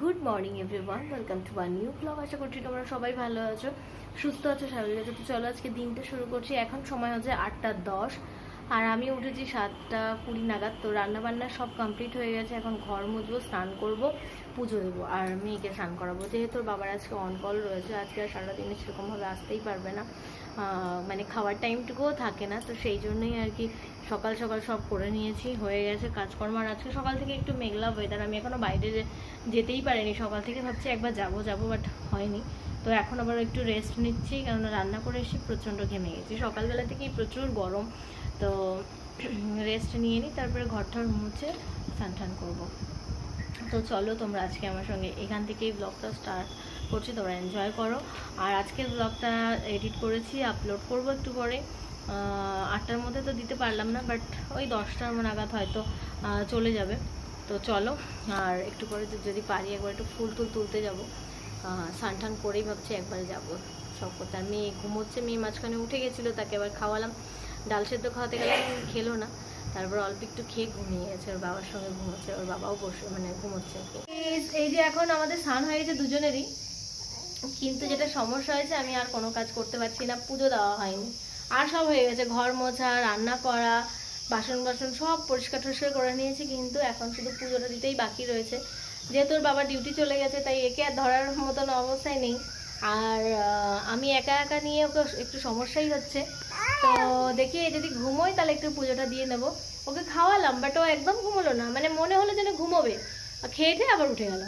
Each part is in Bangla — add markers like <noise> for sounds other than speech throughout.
Good morning everyone welcome to one new blog আশা করছি তোমরা সবাই ভালো আছো, সুস্থ আছো স্বাভাবিক আছো। তো চলো আজকে দিনটা শুরু করছি। এখন সময় হচ্ছে আটটা দশ। আর আমি উঠেছি সাতটা কুড়ি নাগাদ। তো রান্নাবান্না সব কমপ্লিট হয়ে গেছে। এখন ঘর মুছবো, স্নান করব, পুজো দেবো আর মেয়েকে স্নান করাবো। যেহেতু বাবার আজকে অন কল রয়েছে, আজকে আর সারাদিনে সেরকমভাবে আসতেই পারবে না। মানে খাওয়ার টাইমটুকুও থাকে না, তো সেই জন্যই আর কি সকাল সকাল সব করে নিয়েছি, হয়ে গেছে কাজকর্ম। আর আজকে সকাল থেকে একটু মেঘলা ওয়েদার আমি এখনও বাইরে যেতেই পারিনি, সকাল থেকে ভাবছি একবার যাব, যাব বাট হয়নি। তো এখন আবার একটু রেস্ট নিচ্ছি কারণ রান্না করে এসে প্রচণ্ড ঘেমে গেছি। সকালবেলা থেকেই প্রচুর গরম, তো <clears throat> রেস্ট নিয়ে নিই, তারপরে ঘরটার মুছে স্নান করব। তো চলো তোমরা আজকে আমার সঙ্গে এখান থেকেই ব্লগটা স্টার্ট করছি, তোমরা এনজয় করো। আর আজকের ব্লগটা এডিট করেছি আপলোড করব একটু পরে। আটটার মধ্যে তো দিতে পারলাম না বাট ওই দশটার নাগাদ হয়তো চলে যাবে। তো চলো, আর একটু পরে যদি পারি একবার একটু ফুল টুল তুলতে যাব। স্নান টান করেই ভাবছি একবারে যাব। সব করতে। আর মেয়ে ঘুমোচ্ছে, মেয়ে মাঝখানে উঠে গেছিল, তাকে আবার খাওয়ালাম। ডাল সেদ্ধ খাওয়াতে গেলে খেলো না। তারপর অল্প একটু খেয়ে ঘুমিয়ে গেছে, ওর বাবার সঙ্গে ঘুমোচ্ছে, ওর বাবাও বসে মানে ঘুমোচ্ছে। এই যে এখন আমাদের স্নান হয়ে গেছে দুজনেরই। কিন্তু যেটা সমস্যা হয়েছে, আমি আর কোনো কাজ করতে পারছি না, পুজো দেওয়া হয়নি। আর সব হয়ে গেছে, ঘর মোছা, রান্না করা, বাসন বাসন সব পরিষ্কার টরিষ্কার করে নিয়েছি, কিন্তু এখন শুধু পুজোটা দিতেই বাকি রয়েছে। যেহেতু বাবা ডিউটি চলে গেছে, তাই একে আর ধরার মতন অবস্থায় নেই। আর আমি একা একা নিয়ে ওকে একটু সমস্যাই হচ্ছে। তো দেখি, যদি ঘুমোয় তাহলে একটু পুজোটা দিয়ে নেব। ওকে খাওয়ালাম বাট ও একদম ঘুমোলো না মানে মনে হলো যেন ঘুমোবে। খেয়ে আবার উঠে গেল।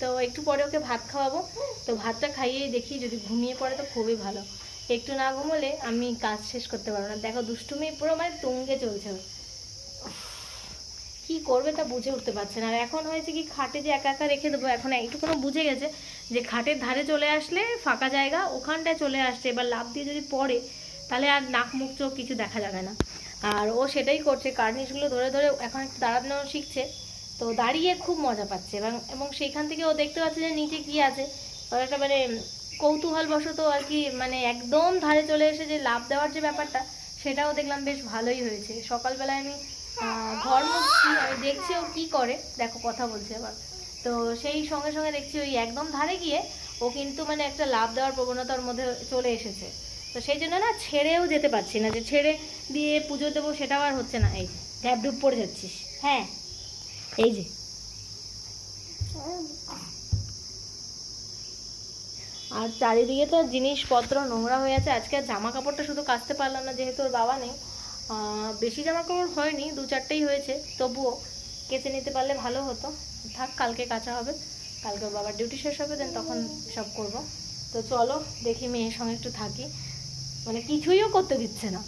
তো একটু পরে ওকে ভাত খাওয়াবো। তো ভাতটা খাইয়েই দেখি যদি ঘুমিয়ে পড়ে তো খুবই ভালো। একটু না ঘুমোলে আমি কাজ শেষ করতে পারব না। দেখো, দুষ্টুমি পুরো মানে তুঙ্গে চলছে। কি করবে তা বুঝে উঠতে পারছে না। আর এখন হয়েছে কি, খাটে যে একা একা রেখে দেবো, এখন এইটুকুনো বুঝে গেছে যে খাটের ধারে চলে আসলে ফাঁকা জায়গা, ওখানটায় চলে আসছে। এবার লাভ দিয়ে যদি পড়ে, তাহলে আর নাক মুখ চোখ কিছু দেখা যাবে না। আর ও সেটাই করছে, কার্নিশগুলো ধরে ধরে এখন একটু দাঁড়ানো শিখছে। তো দাঁড়িয়ে খুব মজা পাচ্ছে এবং এবং সেইখান থেকে ও দেখতে পাচ্ছে যে নিচে কি আছে। ওর একটা মানে কৌতূহল বশত আর কি মানে একদম ধারে চলে এসে যে লাভ দেওয়ার যে ব্যাপারটা, সেটাও দেখলাম বেশ ভালোই হয়েছে। সকালবেলায় আমি ঘর মুছছি, আমি দেখছি ও কী করে। দেখো কথা বলছে আবার। তো সেই সঙ্গে সঙ্গে দেখছি ওই একদম ধারে গিয়ে ও কিন্তু মানে একটা লাভ দেওয়ার প্রবণতার মধ্যে চলে এসেছে। তো সেই জন্য না ছেড়েও যেতে পারছি না, যে ছেড়ে দিয়ে পুজো দেবো সেটাও আর হচ্ছে না। এই যে ড্যাব ডুব পড়ে যাচ্ছিস। হ্যাঁ। এই যে। আর চারিদিকে তো জিনিসপত্র নোংরা হয়ে আছে। আজকে জামা কাপড়টা শুধু কাচতে পারলাম না, যেহেতু ওর বাবা নেই। বেশি জামা কাপড় হয়নি, দু চারটেই হয়েছে। তবুও কেচে নিতে পারলে ভালো হতো। থাক, কালকে কাচা হবে। কালকে ওর বাবার ডিউটি শেষ হবে দেন তখন সব করব। তো চলো, দেখি মেয়ের সঙ্গে একটু থাকি। মানে কিছুইও করতে দিচ্ছে না।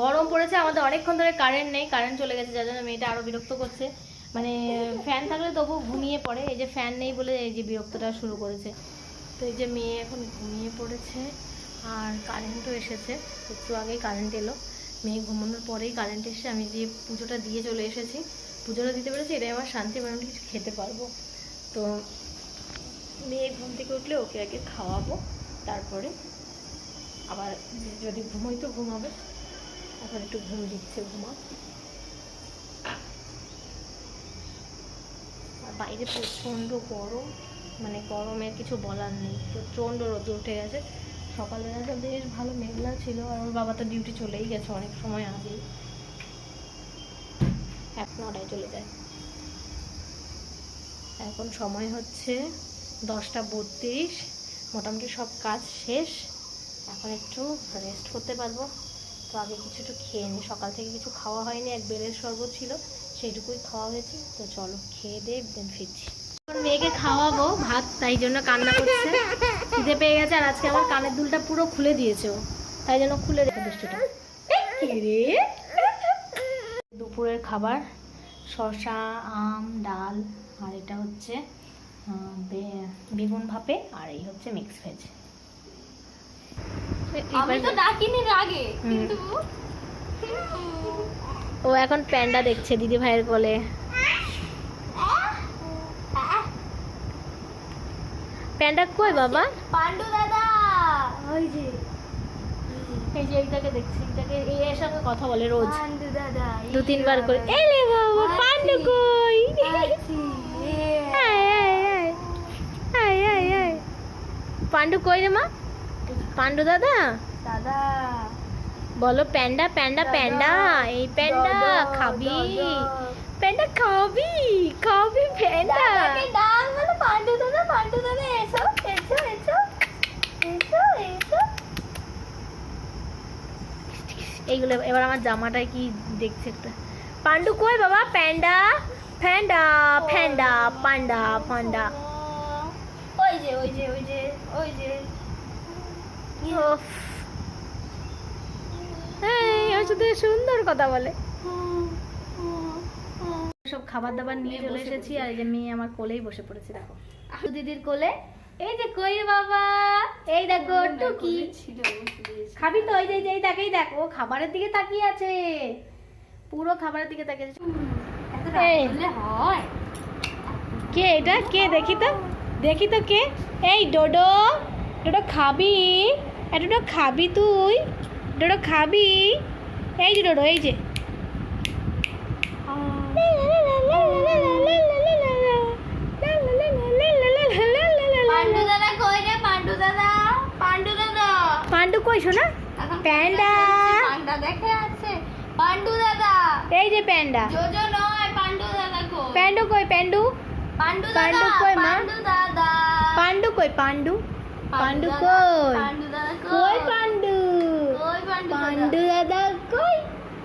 গরম পড়েছে, আমাদের অনেকক্ষণ ধরে কারেন্ট নেই কারেন্ট চলে গেছে, যার জন্য মেয়েটা আরও বিরক্ত করছে। মানে ফ্যান থাকলে তবু ঘুমিয়ে পড়ে, এই যে ফ্যান নেই বলে এই যে বিরক্তটা শুরু করেছে। তো এই যে মেয়ে এখন ঘুমিয়ে পড়েছে, আর কারেন্টও এসেছে। একটু আগেই কারেন্ট এলো। মেয়ে ঘুমানোর পরেই কারেন্ট এসে আমি যে পুজোটা দিয়ে চলে এসেছি, পুজোটা দিতে পেরেছি, এটাই আমার শান্তি মানে কিছু খেতে পারব। তো মেয়ে ঘুম থেকে উঠলে ওকে আগে খাওয়াবো, তারপরে আবার যদি ঘুমোই তো ঘুমাবে। এখন একটু ঘুম দিচ্ছে, ঘুমা। আর বাইরে প্রচণ্ড গরম মানে গরমের কিছু বলার নেই, প্রচণ্ড রোদ উঠে গেছে। সকালবেলাটা বেশ ভালো মেঘলা ছিল, আর ওর বাবা তো ডিউটি চলেই গেছে অনেক সময় আগেই। এক নটায় চলে যায়। এখন সময় হচ্ছে দশটা বত্রিশ, মোটামুটি সব কাজ শেষ। এখন একটু রেস্ট করতে পারব। তো আগে কিছু একটু খেয়ে নিই সকাল থেকে কিছু খাওয়া হয়নি, এক বেলের শরবত ছিল, সেইটুকুই খাওয়া হয়েছে। তো চলো খেয়ে দিয়ে দেন ফিরছি। মেয়েকে খাওয়াবো ভাত, তাই জন্য কান্না করছে। খিদে পেয়ে গেছে আর আজকে আমার কানের দুলটা পুরো খুলে দিয়েছে তাই জন্য খুলে রেখে দুষ্টুটা। দুপুরের খাবার, শসা, আম, ডাল, আর এটা হচ্ছে বেগুন ভাপে, আর এই হচ্ছে মিক্স ভেজ আমি তো ডাকিনি কিন্তু ও এখন প্যান্ডা দেখছে দিদি ভাইয়ের কোলে। প্যান্ডা কই বাবা? পান্ডু দাদা। ওই যে। এর সঙ্গে কথা বলে রোজ। দাদা দু তিনবার করে পান্ডু কই রে মা? পান্ডু দাদা দাদা বলো প্যান্ডা প্যান্ডা। প্যান্ডা এই প্যান্ডা খাবি প্যান্ডা খাবি খাবি প্যান্ডা ডাক বলো পান্ডু দাদা পান্ডু দাদা এসো এসো এসো এসো এসো এইগুলো এবার আমার জামাটায় কি দেখছে একটা পান্ডু কই বাবা panda panda panda panda panda ওই যে ওই যে ওই যে ওই যে সুন্দর কথা বলে। সব খাবার দাবার নিয়ে চলে এসেছি আর এই যে মেয়ে আমার কোলেই বসে পড়েছে দেখো। দিদির কোলে? এই যে কই বাবা? এই দেখো টুকি। খাবি তো এই যে এই যে, এই দেখ এই দেখ ও খাবারের দিকে তাকিয়ে আছে। পুরো খাবারের দিকে তাকিয়ে আছে। হয়। কে এটা? কে? দেখি তো। দেখি তো কে? এই ডোডো ডোডো খাবি? এই ডোডো খাবি তুই? ডোডো খাবি? এই যে ডোডো এই যে। পান্ডু কই শোনা? প্যান্ডা। পান্ডা দেখে আছে। পান্ডু দাদা। এই যে প্যান্ডা। জোজো নয় পান্ডু দাদা কই? প্যান্ডু কই প্যান্ডু? পান্ডু পান্ডু কই মা? পান্ডু দাদা। পান্ডু কই পান্ডু? পান্ডু কই পান্ডু দাদা কই পান্ডু কই পান্ডু পান্ডু দাদা কই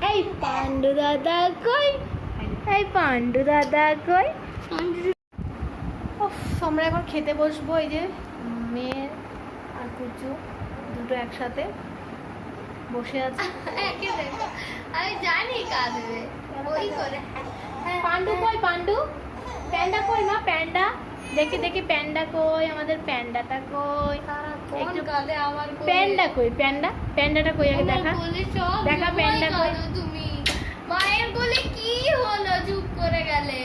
এই পান্ডু দাদা কই এই পান্ডু দাদা কই আমরা এখন খেতে বসবো এই যে মেয়ে আর কুচু দুটো একসাথে বসে আছে। আমি জানি কাঁদবে। ওই করে। পান্ডু কই পান্ডু? প্যান্ডা কই মা প্যান্ডা? দেখি দেখি প্যান্ডা কই? আমাদের প্যান্ডাটা কই? একটু- কাঁদে আমার কোলে? প্যান্ডা কই? প্যান্ডা? প্যান্ডাটা কই আগে দেখা? দেখা প্যান্ডা কই? তুমি। মায়ের কোলে কি হলো চুপ করে গেলে?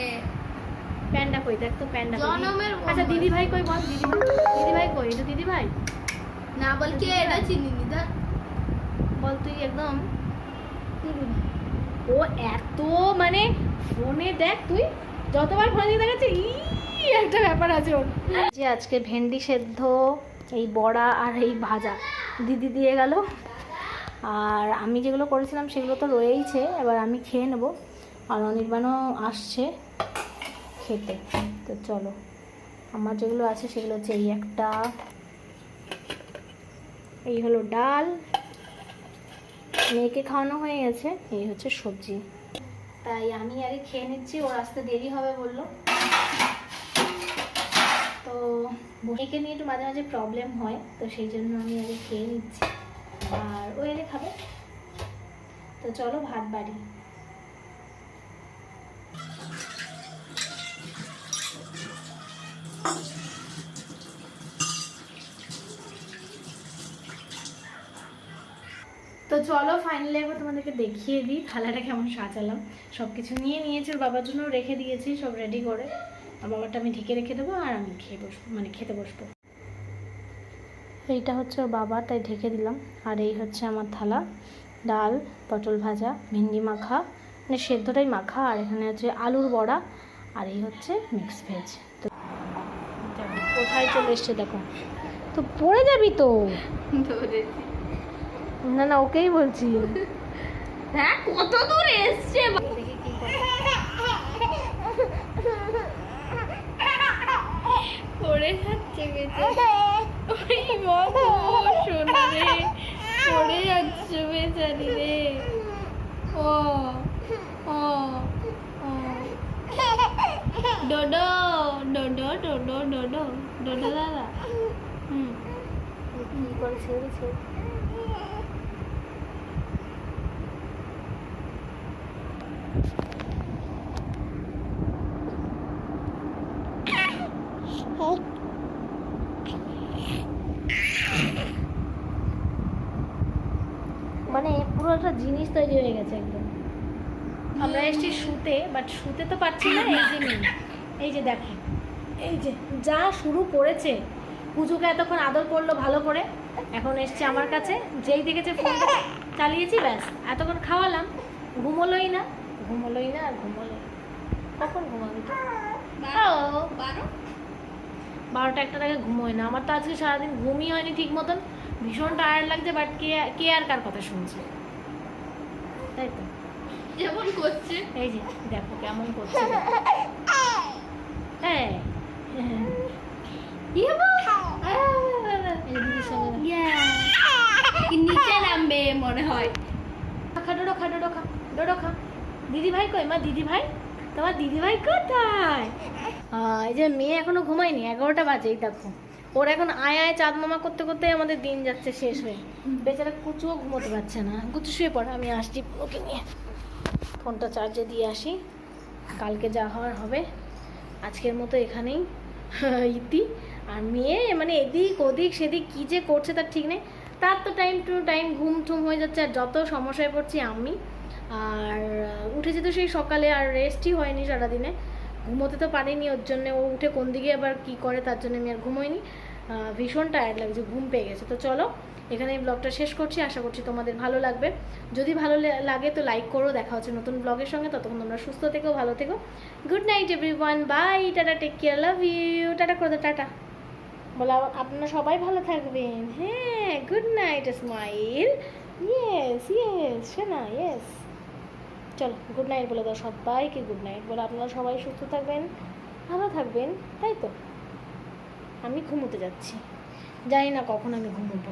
প্যান্ডা কই? দেখ তো প্যান্ডা জনমের আচ্ছা দিদি ভাই কই বল? দিদি ভাই দিদি ভাই কই? এটা দিদি ভাই না বল কে এটা চিনি নি ধর। বল তুই একদম। ও এত মানে ফোনে দেখ তুই যতবার ফোনে দেখাচ্ছে ই একটা ব্যাপার আছে ওর। যে আজকে ভেন্ডি সেদ্ধ, এই বড়া আর এই ভাজা দিদি দিয়ে গেল। আর আমি যেগুলো করেছিলাম সেগুলো তো রয়েইছে, এবার আমি খেয়ে নেব। আর অনির্বাণও আসছে খেতে। তো চলো, আমার যেগুলো আছে সেগুলো হচ্ছে এই একটা, এই হলো ডাল, মেয়েকে খাওয়ানো হয়ে গেছে, এই হচ্ছে সবজি। তাই আমি আগে খেয়ে নিচ্ছি ওর আসতে দেরি হবে বলল। তো মেয়েকে নিয়ে একটু মাঝে মাঝে প্রবলেম হয়, তো সেই জন্য আমি আগে খেয়ে নিচ্ছি। আর ও এলে খাবে। তো চলো ভাত বাড়ি। তো চলো ফাইনালি একবার তোমাদেরকে দেখিয়ে দিই, থালাটা কেমন সাজালাম। সব কিছু নিয়ে নিয়েছি, ওর বাবার জন্য রেখে দিয়েছি, সব রেডি করে। আর বাবারটা আমি ঢেকে রেখে দেবো আর আমি খেয়ে বসবো মানে খেতে বসবো। এইটা হচ্ছে ওর বাবা তাই ঢেকে দিলাম। আর এই হচ্ছে আমার থালা ডাল পটল ভাজা ভেন্ডি মাখা মানে সেদ্ধটাই মাখা। আর এখানে হচ্ছে আলুর বড়া আর এই হচ্ছে মিক্স ভেজ তো কোথায় চলে এসছে দেখো? তো পড়ে যাবি তো? না না ওকেই বলছি। হ্যাঁ কত দূর এসছে দেখি কি করে পড়ে যাচ্ছে বেচারি ওই বাবু, সোনা রে, পড়ে যাচ্ছে বেচারি রে। ও ডোডো ডোডো ডোডো ডোডো ডোডো দাদা। হুম। কি করে ছেড়ে দিচ্ছে মানে পুরো একটা জিনিস তৈরি হয়ে গেছে একদম। আমরা এসেছি শুতে বাট শুতে তো পাচ্ছি না এই যে মেয়ে। এই যে দেখো এই যে যা শুরু করেছে পুজোকে এতক্ষণ আদর করল ভালো করে এখন এসছে আমার কাছে যেই দেখেছে ফোনটা চালিয়েছি ব্যাস। এতক্ষণ খাওয়ালাম ঘুমোলোই না ঘুমোলোই না আর ঘুমোলোই না। কখন ঘুমাবি তো। বারো বারো? বারোটা একটার আগে ঘুমোয় না। আমার তো আজকে সারাদিন ঘুমই হয়নি ঠিক মতন। ভীষণ টায়ার্ড লাগছে বাট কে কে আর কার কথা শুনছে? তাই তো? যেমন করছে? এই যে দেখো কেমন করছে। হ্যাঁ। ইয়ে নিচে নামবে মনে হয়। খা ডোডো খা ডোডো খা ডোডো খা। দিদি ভাই কই? মা দিদি ভাই তোমার দিদি ভাই কোথায় এই যে মেয়ে এখনও ঘুমায়নি এগারোটা বাজেই দেখো। ওর এখন আয় আয় চাঁদ মামা করতে করতে আমাদের দিন যাচ্ছে শেষ হয়ে। বেচারা কুচুও ঘুমোতে পারছে না। কুচু শুয়ে পড়ে, আমি আসছি ওকে নিয়ে। ফোনটা চার্জে দিয়ে আসি। কালকে যা হওয়ার হবে। আজকের মতো এখানেই। <laughs> ইতি। আর মেয়ে মানে এদিক ওদিক সেদিক কী যে করছে তার ঠিক নেই। তার তো টাইম টু টাইম ঘুম ঠুম হয়ে যাচ্ছে আর যত সমস্যায় পড়ছি আমি। আর উঠেছি তো সেই সকালে আর রেস্টই হয়নি সারাদিনে। ঘুমোতে তো পারিনি, ওর জন্য ও উঠে কোন দিকে আবার কী করে তার জন্য আমি আর ঘুমোইনি। ভীষণ টায়ার্ড লাগছে, ঘুম পেয়ে গেছে। তো চলো, এখানে এই ব্লগটা শেষ করছি, আশা করছি তোমাদের ভালো লাগবে। যদি ভালো লাগে তো লাইক করো, দেখা হচ্ছে নতুন ব্লগের সঙ্গে, ততক্ষণ তোমরা সুস্থ থেকো, ভালো থেকো। Good night every one bye tata take care love you tata করে দাও, টাটা। বলে, আপনারা সবাই ভালো থাকবেন। হ্যাঁ good night smile yes yes শোনা ইয়েস চলো গুড নাইট বলে দাও সবাইকে গুড নাইট বলে, আপনারা সবাই সুস্থ থাকবেন, ভালো থাকবেন, তাই তো? আমি ঘুমোতে যাচ্ছি। জানি না কখন আমি ঘুমোবো।